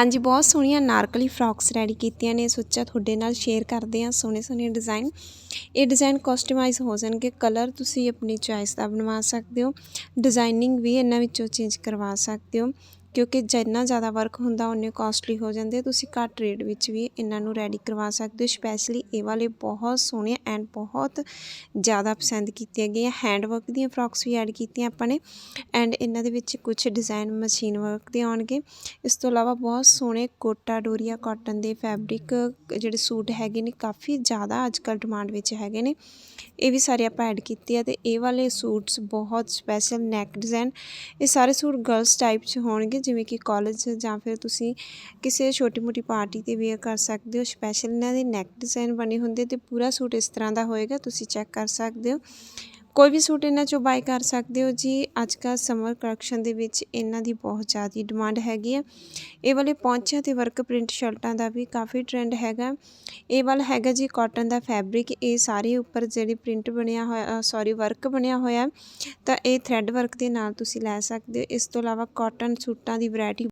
ਹਾਂਜੀ, ਬਹੁਤ ਸੋਹਣੀਆਂ ਨਾਰਕਲੀ ਫਰੋਕਸ ਰੈਡੀ ਕੀਤੀਆਂ ਨੇ। ਸੋਚਿਆ ਤੁਹਾਡੇ ਨਾਲ ਸ਼ੇਅਰ ਕਰਦੇ ਹਾਂ ਸੋਹਣੇ ਸੋਹਣੇ ਡਿਜ਼ਾਈਨ। ਇਹ ਡਿਜ਼ਾਈਨ ਕਸਟਮਾਈਜ਼ ਹੋ ਜਾਣਗੇ। ਕਲਰ ਤੁਸੀਂ ਆਪਣੀ ਚੋਇਸ ਦਾ ਬਣਵਾ ਸਕਦੇ ਹੋ। ਡਿਜ਼ਾਈਨਿੰਗ ਵੀ ਇਹਨਾਂ ਵਿੱਚੋਂ ਚੇਂਜ ਕਰਵਾ ਸਕਦੇ ਹੋ। ਕਿਉਂਕਿ ਜਿੰਨਾ ਜ਼ਿਆਦਾ ਵਰਕ ਹੁੰਦਾ ਉਨੇ ਕੋਸਟਲੀ ਹੋ ਜਾਂਦੇ ਤੁਸੀਂ ਘੱਟ ਰੇਟ ਵਿੱਚ ਵੀ ਇਹਨਾਂ ਨੂੰ ਰੈਡੀ ਕਰਵਾ ਸਕਦੇ ਹੋ। ਸਪੈਸ਼ਲੀ ਇਹ ਵਾਲੇ ਬਹੁਤ ਸੋਹਣੇ ਐਂਡ ਬਹੁਤ ਜ਼ਿਆਦਾ ਪਸੰਦ ਕੀਤੀਆਂ ਗਈਆਂ। ਹੈਂਡ ਵਰਕ ਦੀਆਂ ਫਰੋਕਸ ਵੀ ਐਡ ਕੀਤੀਆਂ ਆਪਾਂ ਨੇ। ਐਂਡ ਇਹਨਾਂ ਦੇ ਵਿੱਚ ਕੁਝ ਡਿਜ਼ਾਈਨ ਮਸ਼ੀਨ ਵਰਕ ਦੇ ਆਉਣਗੇ। ਇਸ ਤੋਂ ਇਲਾਵਾ ਬਹੁਤ ਸੋਹਣੇ ਕੋਟਾ ਡੋਰੀਆ ਕਾਟਨ ਦੇ ਫੈਬਰਿਕ ਜਿਹੜੇ ਸੂਟ ਹੈਗੇ ਨੇ, ਕਾਫੀ ਜ਼ਿਆਦਾ ਅੱਜ ਕੱਲ੍ਹ ਡਿਮਾਂਡ ਵਿੱਚ ਹੈਗੇ ਨੇ। ਇਹ ਵੀ ਸਾਰੇ ਆਪਾਂ ਐਡ ਕੀਤੇ ਆ ਤੇ ਇਹ ਵਾਲੇ ਸੂਟਸ ਬਹੁਤ ਸਪੈਸ਼ਲ ਨੈਕ ਡਿਜ਼ਾਈਨ ਇਹ ਸਾਰੇ ਸੂਟ ਗਰਲਸ ਟਾਈਪ 'ਚ ਹੋਣਗੇ। ਜਿਵੇਂ ਕਿ ਕਾਲਜ ਜਾਂ ਫਿਰ ਤੁਸੀਂ ਕਿਸੇ ਛੋਟੀ ਮੋਟੀ ਪਾਰਟੀ ਤੇ ਵੇਅਰ ਕਰ ਸਕਦੇ ਹੋ ਸਪੈਸ਼ਲ ਇਹਨਾਂ ਦੇ ਨੈਕ ਡਿਜ਼ਾਈਨ ਬਣੇ ਹੁੰਦੇ ਤੇ ਪੂਰਾ ਸੂਟ ਇਸ ਤਰ੍ਹਾਂ ਦਾ ਹੋਏਗਾ, ਤੁਸੀਂ ਚੈੱਕ ਕਰ ਸਕਦੇ ਹੋ। ਕੋਈ ਵੀ ਸੂਟ ਇਹਨਾਂ ਚੋਂ ਬਾਈ ਕਰ ਸਕਦੇ ਹੋ ਜੀ। ਅੱਜ ਕੱਲ੍ਹ ਸਮਰ ਕਲੈਕਸ਼ਨ ਦੇ ਵਿੱਚ ਇਹਨਾਂ ਦੀ ਬਹੁਤ ਜ਼ਿਆਦਾ ਡਿਮਾਂਡ ਹੈਗੀ ਆ। ਇਹ ਵਾਲੇ ਪੌਂਚਿਆਂ ਤੇ ਵਰਕ ਪ੍ਰਿੰਟ ਸ਼ਰਟਾਂ ਦਾ ਵੀ ਕਾਫੀ ਟ੍ਰੈਂਡ ਹੈਗਾ। ਇਹ ਵਾਲਾ ਹੈਗਾ ਜੀ ਕਾਟਨ ਦਾ ਫੈਬਰਿਕ ਇਹ ਸਾਰੇ ਉੱਪਰ ਜਿਹੜੀ ਪ੍ਰਿੰਟ ਬਣਿਆ ਹੋਇਆ ਸੌਰੀ ਵਰਕ ਬਣਿਆ ਹੋਇਆ। ਤਾਂ ਇਹ ਥ੍ਰੈਡ ਵਰਕ ਦੇ ਨਾਲ ਤੁਸੀਂ ਲੈ ਸਕਦੇ ਹੋ। ਇਸ ਤੋਂ ਇਲਾਵਾ ਕਾਟਨ ਸੂਟਾਂ ਦੀ ਵੈਰਾਈਟੀ